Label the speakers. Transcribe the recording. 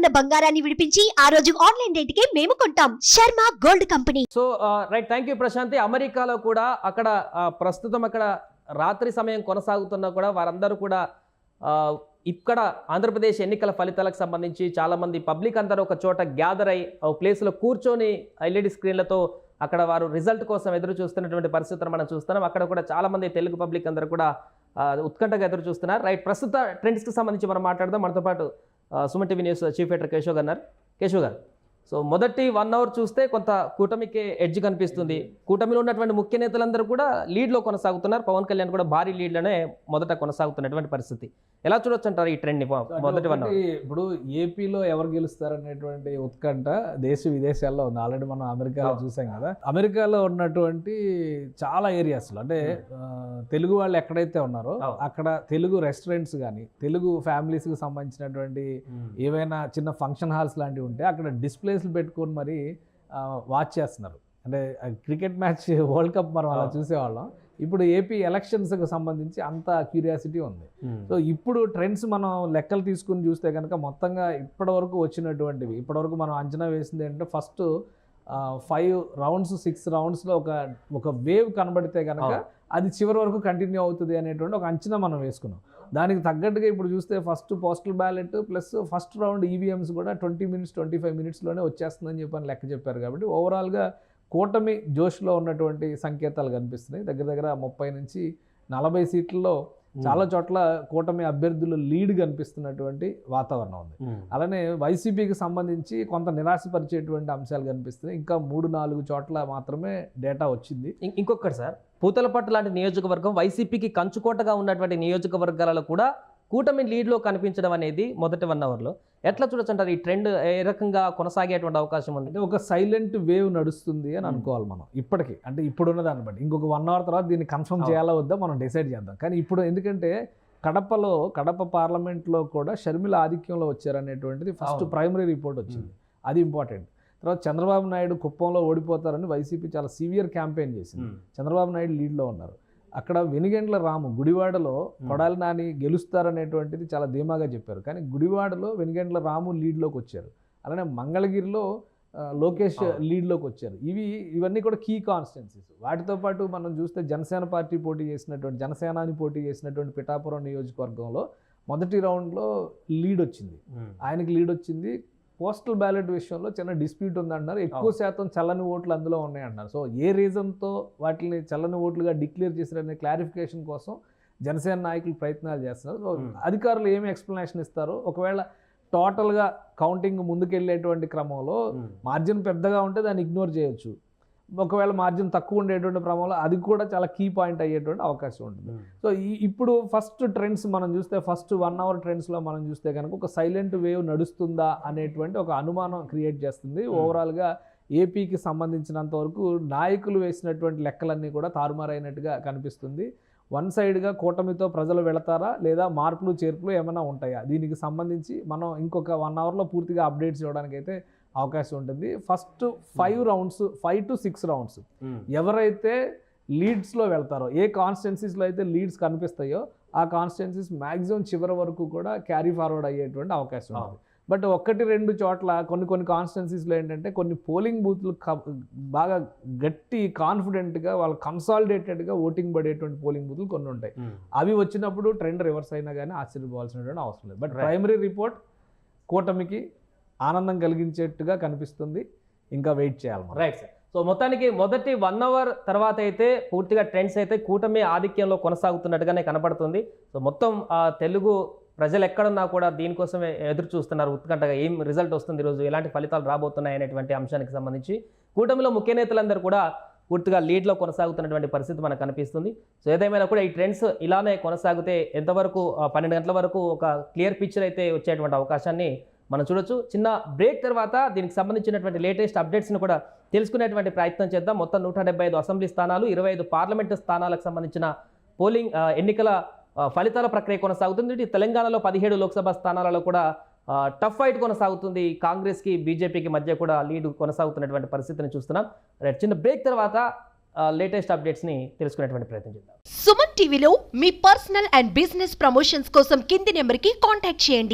Speaker 1: ఉన్న బంగారాన్ని విడిపించి ఆ రోజు ఆన్లైన్ రేటుకే మేము కొంటాం. Sharma gold company.
Speaker 2: So right thank you Prashanti. అమెరికాలో కూడా అక్కడ ప్రస్తుతం అక్కడ రాత్రి సమయం కొనసాగుతున్నా కూడా వారందరూ కూడా ఇక్కడ ఆంధ్రప్రదేశ్ ఎన్నికల ఫలితాలకు సంబంధించి చాలామంది పబ్లిక్ అందరూ ఒక చోట గ్యాదర్ అయ్యి ఒక ప్లేస్లో కూర్చొని ఎల్ఈడి స్క్రీన్లతో అక్కడ వారు రిజల్ట్ కోసం ఎదురు చూస్తున్నటువంటి పరిస్థితులు మనం చూస్తున్నాం. అక్కడ కూడా చాలామంది తెలుగు పబ్లిక్ అందరూ కూడా ఉత్కంఠగా ఎదురు చూస్తున్నారు. రైట్ ప్రస్తుత ట్రెండ్స్కి సంబంధించి మనం మాట్లాడదాం. మనతో పాటు Suman TV news chief editor Keshav garu Keshav garu so మొదటి వన్ అవర్ చూస్తే కొంత కూటమికి ఎడ్జ్ కనిపిస్తుంది. కూటమిలో ఉన్నటువంటి ముఖ్య నేతలందరూ కూడా లీడ్లో కొనసాగుతున్నారు. పవన్ కళ్యాణ్ కూడా భారీ లీడ్లోనే మొదట కొనసాగుతున్నటువంటి పరిస్థితి. ఎలా చూడొచ్చు అంటారు ఈ ట్రెండ్ని మొదటి వన్
Speaker 3: ఇప్పుడు ఏపీలో ఎవరు గెలుస్తారు అనేటువంటి ఉత్కంఠ దేశ విదేశాల్లో ఉంది. ఆల్రెడీ మనం అమెరికాలో. చూసాం కదా. అమెరికాలో ఉన్నటువంటి చాలా ఏరియాస్లో అంటే తెలుగు వాళ్ళు ఎక్కడైతే ఉన్నారో. అక్కడ తెలుగు రెస్టారెంట్స్ కానీ తెలుగు ఫ్యామిలీస్కి సంబంధించినటువంటి ఏవైనా చిన్న ఫంక్షన్ హాల్స్ లాంటివి ఉంటే అక్కడ డిస్ప్లేస్లు పెట్టుకొని మరి వాచ్ చేస్తున్నారు. అంటే క్రికెట్ మ్యాచ్ వరల్డ్ కప్ మనం అలా. చూసేవాళ్ళం. ఇప్పుడు ఏపీ ఎలక్షన్స్కి సంబంధించి అంత క్యూరియాసిటీ ఉంది. సో ఇప్పుడు ట్రెండ్స్ మనం లెక్కలు తీసుకుని చూస్తే కనుక మొత్తంగా ఇప్పటివరకు వచ్చినటువంటివి ఇప్పటివరకు మనం అంచనా వేసింది ఏంటంటే ఫస్ట్ ఫైవ్ రౌండ్స్ సిక్స్ రౌండ్స్లో ఒక ఒక వేవ్ కనబడితే కనుక. అది చివరి వరకు కంటిన్యూ అవుతుంది అనేటువంటి ఒక అంచనా మనం వేసుకున్నాం. దానికి తగ్గట్టుగా ఇప్పుడు చూస్తే first postal ballot plus first round EVMs కూడా ట్వంటీ మినిట్స్ ట్వంటీ ఫైవ్ మినిట్స్లోనే వచ్చేస్తుందని చెప్పని లెక్క చెప్పారు కాబట్టి ఓవరాల్గా కూటమి జోష్లో ఉన్నటువంటి సంకేతాలు కనిపిస్తున్నాయి. దగ్గర దగ్గర ముప్పై నుంచి నలభై సీట్లలో చాలా చోట్ల కూటమి అభ్యర్థులు లీడ్ కనిపిస్తున్నటువంటి వాతావరణం ఉంది. అలానే వైసీపీకి సంబంధించి కొంత నిరాశపరిచేటువంటి అంశాలు కనిపిస్తున్నాయి. ఇంకా మూడు నాలుగు చోట్ల మాత్రమే డేటా వచ్చింది.
Speaker 2: ఇంకొకటి సార్ పూతలపట్టు లాంటి నియోజకవర్గం వైసీపీకి కంచుకోటగా ఉన్నటువంటి నియోజకవర్గాలలో కూడా కూటమి లీడ్లో కనిపించడం అనేది మొదటి వన్ అవర్లో ఎట్లా చూడొచ్చు అంటారు ఈ ట్రెండ్ ఏ రకంగా కొనసాగేటువంటి అవకాశం ఉంది?
Speaker 3: అంటే ఒక సైలెంట్ వేవ్ నడుస్తుంది అని అనుకోవాలి మనం ఇప్పటికి. అంటే ఇప్పుడున్న దాన్ని బట్టి. ఇంకొక వన్ అవర్ తర్వాత దీన్ని కన్ఫర్మ్. చేయాలా వద్దా మనం డిసైడ్ చేద్దాం. కానీ ఇప్పుడు ఎందుకంటే కడపలో కడప పార్లమెంట్లో కూడా షర్మిల ఆధిక్యంలో వచ్చారనేటువంటిది ఫస్ట్. ప్రైమరీ రిపోర్ట్ వచ్చింది. అది ఇంపార్టెంట్ తర్వాత చంద్రబాబు నాయుడు కుప్పంలో ఓడిపోతారని వైసీపీ చాలా సీవియర్ క్యాంపెయిన్ చేసింది. చంద్రబాబు నాయుడు లీడ్లో ఉన్నారు. అక్కడ వెనుగండ్ల రాము గుడివాడలో కొడాలి నాని గెలుస్తారనేటువంటిది చాలా ధీమాగా చెప్పారు. కానీ గుడివాడలో వెనుగండ్ల రాము లీడ్లోకి వచ్చారు. అలానే మంగళగిరిలో లోకేష్. లీడ్లోకి వచ్చారు. ఇవి ఇవన్నీ కూడా కీ కాన్స్టిట్యున్సీస్ వాటితో పాటు మనం చూస్తే జనసేన పార్టీ పోటీ చేసినటువంటి జనసేనాని పోటీ చేసినటువంటి పిఠాపురం నియోజకవర్గంలో మొదటి రౌండ్లో లీడ్ వచ్చింది. ఆయనకి లీడ్ వచ్చింది పోస్టల్ బ్యాలెట్ విషయంలో చిన్న డిస్ప్యూట్ ఉందంటున్నారు. ఎక్కువ. శాతం చల్లని ఓట్లు అందులో ఉన్నాయంటున్నారు. సో ఏ రీజన్తో వాటిని చల్లని ఓట్లుగా డిక్లేర్ చేశారనే క్లారిఫికేషన్ కోసం జనసేన నాయకులు ప్రయత్నాలు చేస్తున్నారు. సో. అధికారులు ఏమి ఎక్స్ప్లెనేషన్ ఇస్తారో ఒకవేళ టోటల్గా కౌంటింగ్ ముందుకెళ్ళేటువంటి క్రమంలో మార్జిన్ పెద్దగా ఉంటే దాన్ని ఇగ్నోర్ చేయొచ్చు. ఒకవేళ మార్జిన్ తక్కువ ఉండేటువంటి క్రమంలో అది కూడా చాలా కీ పాయింట్ అయ్యేటువంటి అవకాశం ఉంటుంది. సో ఈ ఇప్పుడు ఫస్ట్ ట్రెండ్స్ మనం చూస్తే ఫస్ట్ వన్ అవర్ ట్రెండ్స్లో మనం చూస్తే కనుక ఒక సైలెంట్ వేవ్ నడుస్తుందా అనేటువంటి ఒక అనుమానం క్రియేట్ చేస్తుంది.
Speaker 2: Hmm.
Speaker 3: ఓవరాల్గా ఏపీకి సంబంధించినంత వరకు నాయకులు వేసినటువంటి లెక్కలన్నీ కూడా తారుమారైనట్టుగా కనిపిస్తుంది. వన్ సైడ్గా కూటమితో ప్రజలు వెళతారా లేదా మార్పులు చేర్పులు ఏమైనా ఉంటాయా? దీనికి సంబంధించి మనం ఇంకొక వన్ అవర్లో పూర్తిగా అప్డేట్స్ ఇవ్వడానికి అయితే అవకాశం ఉంటుంది. First five rounds five to six rounds ఎవరైతే లీడ్స్లో వెళ్తారో ఏ కాన్స్టిట్యున్సీస్లో అయితే లీడ్స్ కనిపిస్తాయో ఆ కాన్స్టిట్యున్సీస్ మ్యాక్సిమం చివరి వరకు కూడా క్యారీ ఫార్వర్డ్ అయ్యేటువంటి అవకాశం ఉంది బట్ ఒక్కటి రెండు చోట్ల కొన్ని కొన్ని కాన్స్టిట్యున్సీస్లో ఏంటంటే కొన్ని పోలింగ్ బూత్లు బాగా గట్టి కాన్ఫిడెంట్గా వాళ్ళు కన్సాలిడేటెడ్గా ఓటింగ్ పడేటువంటి పోలింగ్ బూత్లు కొన్ని ఉంటాయి. అవి వచ్చినప్పుడు ట్రెండ్ రివర్స్ అయినా కానీ ఆశ్చర్యపోవాల్సినటువంటి అవసరం లేదు. బట్. ప్రైమరీ రిపోర్ట్ కూటమికి ఆనందం కలిగించేట్టుగా కనిపిస్తుంది. ఇంకా వెయిట్ చేయాలి మనం.
Speaker 2: రైట్ సార్ సో మొత్తానికి మొదటి వన్ అవర్ తర్వాత అయితే పూర్తిగా ట్రెండ్స్ అయితే కూటమి ఆధిక్యంలో కొనసాగుతున్నట్టుగానే కనపడుతుంది. సో మొత్తం తెలుగు ప్రజలు ఎక్కడున్నా కూడా దీనికోసమే ఎదురు చూస్తున్నారు ఉత్కంఠగా. ఏం రిజల్ట్ వస్తుంది ఈరోజు? ఎలాంటి ఫలితాలు రాబోతున్నాయి అనేటువంటి అంశానికి సంబంధించి కూటమిలో ముఖ్య నేతలందరూ కూడా పూర్తిగా లీడ్లో కొనసాగుతున్నటువంటి పరిస్థితి మనకు కనిపిస్తుంది. సో ఏదేమైనా కూడా ఈ ట్రెండ్స్ ఇలానే కొనసాగితే ఎంతవరకు పన్నెండు గంటల వరకు ఒక క్లియర్ పిక్చర్ అయితే వచ్చేటువంటి అవకాశాన్ని మనం చూడొచ్చు. చిన్న బ్రేక్ తర్వాత దీనికి సంబంధించినటువంటి లేటెస్ట్ అప్డేట్స్ని కూడా తెలుసుకునేటువంటి ప్రయత్నం చేద్దాం. మొత్తం నూట ఐదు అసెంబ్లీ స్థానాలు ఇరవై ఐదు పార్లమెంటు స్థానాలకు సంబంధించిన పోలింగ్ ఎన్నికల ఫలితాల ప్రక్రియ కొనసాగుతుంది. తెలంగాణలో పదిహేడు లోక్సభ స్థానాలలో కూడా టఫ్ ఫైట్ కొనసాగుతుంది. కాంగ్రెస్కి బీజేపీకి మధ్య కూడా లీడ్ కొనసాగుతున్నటువంటి పరిస్థితిని చూస్తున్నాం. రైట్ చిన్న బ్రేక్ తర్వాత లేటెస్ట్ అప్డేట్స్ని తెలుసుకునేటువంటి ప్రయత్నం చేద్దాం.
Speaker 1: సుమన్ టీవీలో మీ పర్సనల్ అండ్ బిజినెస్ ప్రమోషన్స్ కోసం కింది నెంబర్కి కాంటాక్ట్ చేయండి.